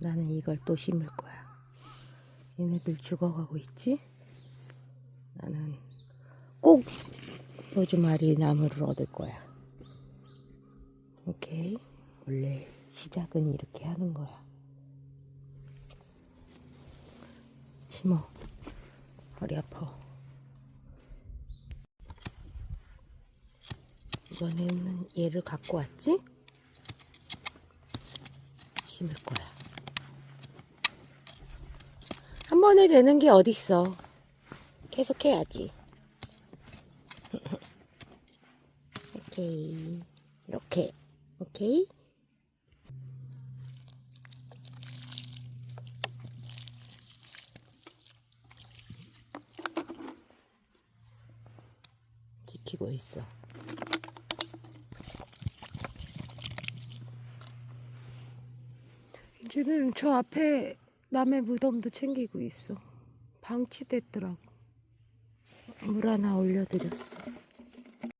나는 이걸 또 심을 거야. 얘네들 죽어가고 있지? 나는 꼭 로즈마리 나무를 얻을 거야. 오케이. 원래 시작은 이렇게 하는 거야. 심어. 허리 아파. 이번에는 얘를 갖고 왔지? 심을 거야. 번에 되는 게 어딨어. 계속 해야지. 오케이. 이렇게. 오케이. 지키고 있어. 이제는 저 앞에 남의 무덤도 챙기고 있어. 방치됐더라고. 물 하나 올려드렸어.